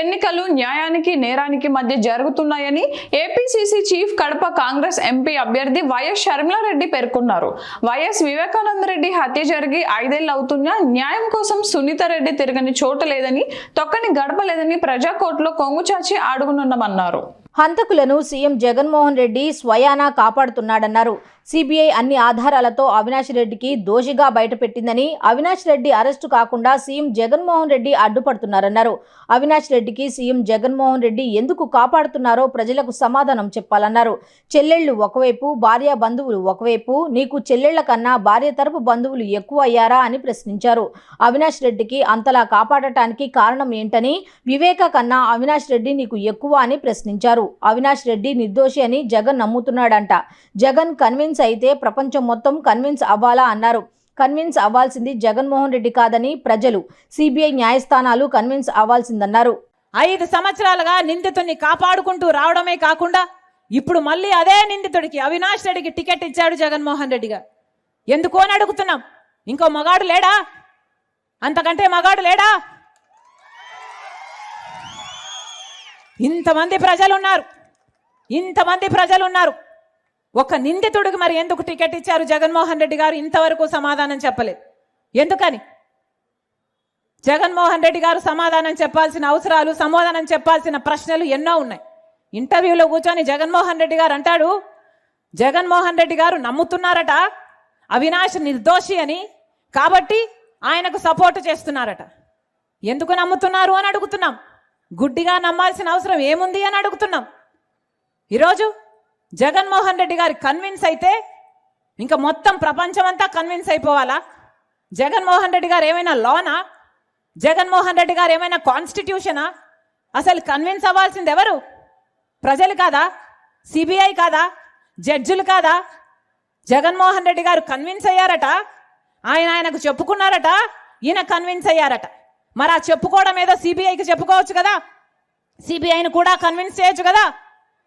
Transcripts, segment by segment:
ఎన్నికలు న్యాయానికి నేరానికి మధ్య జరుగుతున్నాయని APCC chief Kadapa Congress MP అభ్యర్థి వైఎస్ షర్మిలారెడ్డి పేర్కొన్నారు. వైఎస్ వివేకానంద రెడ్డి హత్య జరిగి ఐదేళ్ళు అవుతున్నా న్యాయం కోసం సునీత రెడ్డి తిరగని చోట లేదని తొక్కని గడప లేదని ప్రజాకోర్టులో కొంగుచాచి అడుగునున్నామన్నారు హంతకులను సీఎం జగన్మోహన్ రెడ్డి స్వయానా కాపాడుతున్నాడన్నారు. సిబిఐ అన్ని ఆధారాలతో అవినాష్ రెడ్డికి దోషిగా బయటపెట్టిందని అవినాష్ రెడ్డి అరెస్టు కాకుండా సీఎం జగన్మోహన్ రెడ్డి అడ్డుపడుతున్నారన్నారు. అవినాష్ రెడ్డికి సీఎం జగన్మోహన్ రెడ్డి ఎందుకు కాపాడుతున్నారో ప్రజలకు సమాధానం చెప్పాలన్నారు. చెల్లెళ్ళు ఒకవైపు భార్య బంధువులు ఒకవైపు నీకు చెల్లెళ్ళ కన్నా భార్య తరపు బంధువులు ఎక్కువ అయ్యారా అని ప్రశ్నించారు. అవినాష్ రెడ్డికి అంతలా కాపాడటానికి కారణం ఏంటని వివేక కన్నా అవినాష్ రెడ్డి నీకు ఎక్కువ అని ప్రశ్నించారు. అవినాష్ రెడ్డి నిర్దోషి అని జగన్ నమ్ముతున్నాడంట. జగన్ కన్విన్స్ అయితే ప్రపంచం మొత్తం కన్విన్స్ అవ్వాలా అన్నారు. కన్విన్స్ అవ్వాల్సింది జగన్మోహన్ రెడ్డి కాదని ప్రజలు సిబిఐ న్యాయస్థానాలు కన్విన్స్ అవ్వాల్సిందన్నారు. ఐదు సంవత్సరాలుగా నిందితుడిని కాపాడుకుంటూ రావడమే కాకుండా ఇప్పుడు మళ్ళీ అదే నిందితుడికి అవినాష్ రెడ్డికి టికెట్ ఇచ్చాడు జగన్మోహన్ రెడ్డిగా ఎందుకు అని అడుగుతున్నాం? ఇంకో మగాడు లేడా? అంతకంటే మగాడు లేడా? ఇంతమంది ప్రజలు ఉన్నారు ఇంతమంది ప్రజలు ఉన్నారు ఒక నిందితుడికి మరి ఎందుకు టికెట్ ఇచ్చారు జగన్మోహన్ రెడ్డి గారు? ఇంతవరకు సమాధానం చెప్పలేదు. ఎందుకని? జగన్మోహన్ రెడ్డి గారు సమాధానం చెప్పాల్సిన అవసరాలు సమాధానం చెప్పాల్సిన ప్రశ్నలు ఎన్నో ఉన్నాయి. ఇంటర్వ్యూలో కూర్చొని జగన్మోహన్ రెడ్డి గారు అంటాడు జగన్మోహన్ రెడ్డి గారు నమ్ముతున్నారట అవినాష్ నిర్దోషి అని కాబట్టి ఆయనకు సపోర్ట్ చేస్తున్నారట. ఎందుకు నమ్ముతున్నారు? అని అడుగుతున్నాం. గుడ్డిగా నమ్మాల్సిన అవసరం ఏముంది? అని అడుగుతున్నాం. ఈరోజు జగన్మోహన్ రెడ్డి గారి కన్విన్స్ అయితే ఇంకా మొత్తం ప్రపంచమంతా కన్విన్స్ అయిపోవాలా? జగన్మోహన్ రెడ్డి గారు ఏమైనా లోనా జగన్మోహన్ రెడ్డి గారు ఏమైనా కాన్స్టిట్యూషనా అసలు కన్విన్స్ అవ్వాల్సింది ఎవరు? ప్రజలు కాదా? సిబిఐ కాదా? జడ్జులు కాదా? జగన్మోహన్ రెడ్డి గారు కన్విన్స్ అయ్యారట? ఆయన ఆయనకు చెప్పుకున్నారట? ఈయన కన్విన్స్ అయ్యారట. మరి ఆ చెప్పుకోవడం ఏదో సిబిఐకి చెప్పుకోవచ్చు కదా? సిబిఐని కూడా కన్విన్స్ చేయొచ్చు కదా?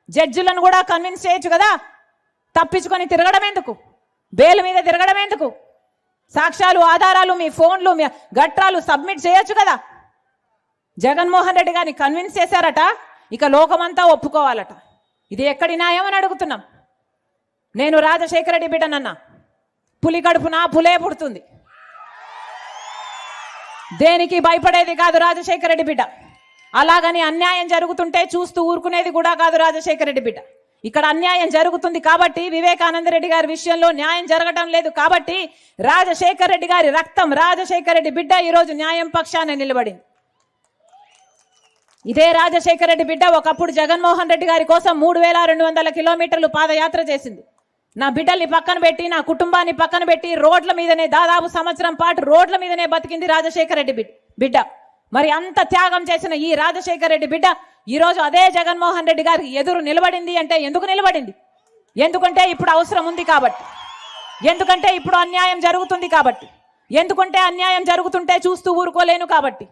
జడ్జిలను కూడా కన్విన్స్ చేయొచ్చు కదా? తప్పించుకొని తిరగడం ఎందుకు? బెయిల్ మీద తిరగడం ఎందుకు? సాక్ష్యాలు ఆధారాలు మీ ఫోన్లు మీ గట్రాలు సబ్మిట్ చేయొచ్చు కదా? జగన్మోహన్ రెడ్డి గారిని కన్విన్స్ చేశారట ఇక లోకమంతా ఒప్పుకోవాలట. ఇది ఎక్కడి న్యాయం అని అడుగుతున్నాం. నేను రాజశేఖర రెడ్డి బిడ్డనన్నా. పులి కడుపున పులే పుడుతుంది. దేనికి భయపడేది కాదు రాజశేఖర రెడ్డి బిడ్డ. అలాగని అన్యాయం జరుగుతుంటే చూస్తూ ఊరుకునేది కూడా కాదు రాజశేఖర రెడ్డి బిడ్డ. ఇక్కడ అన్యాయం జరుగుతుంది కాబట్టి వివేకానంద రెడ్డి గారి విషయంలో న్యాయం జరగటం లేదు కాబట్టి రాజశేఖర రెడ్డి గారి రక్తం రాజశేఖర రెడ్డి బిడ్డ ఈరోజు న్యాయం పక్షాన నిలబడింది. ఇదే రాజశేఖర రెడ్డి బిడ్డ ఒకప్పుడు జగన్మోహన్ రెడ్డి గారి కోసం మూడు వేల రెండు వందల కిలోమీటర్లు పాదయాత్ర చేసింది. నా బిడ్డల్ని పక్కన పెట్టి నా కుటుంబాన్ని పక్కన పెట్టి రోడ్ల మీదనే దాదాపు సంవత్సరం పాటు రోడ్ల మీదనే బతికింది రాజశేఖర రెడ్డి బిడ్డ. మరి అంత త్యాగం చేసిన ఈ రాజశేఖర రెడ్డి బిడ్డ ఈరోజు అదే జగన్మోహన్ రెడ్డి గారికి ఎదురు నిలబడింది అంటే ఎందుకు నిలబడింది? ఎందుకంటే ఇప్పుడు అవసరం ఉంది కాబట్టి. ఎందుకంటే ఇప్పుడు అన్యాయం జరుగుతుంది కాబట్టి. ఎందుకంటే అన్యాయం జరుగుతుంటే చూస్తూ ఊరుకోలేను కాబట్టి.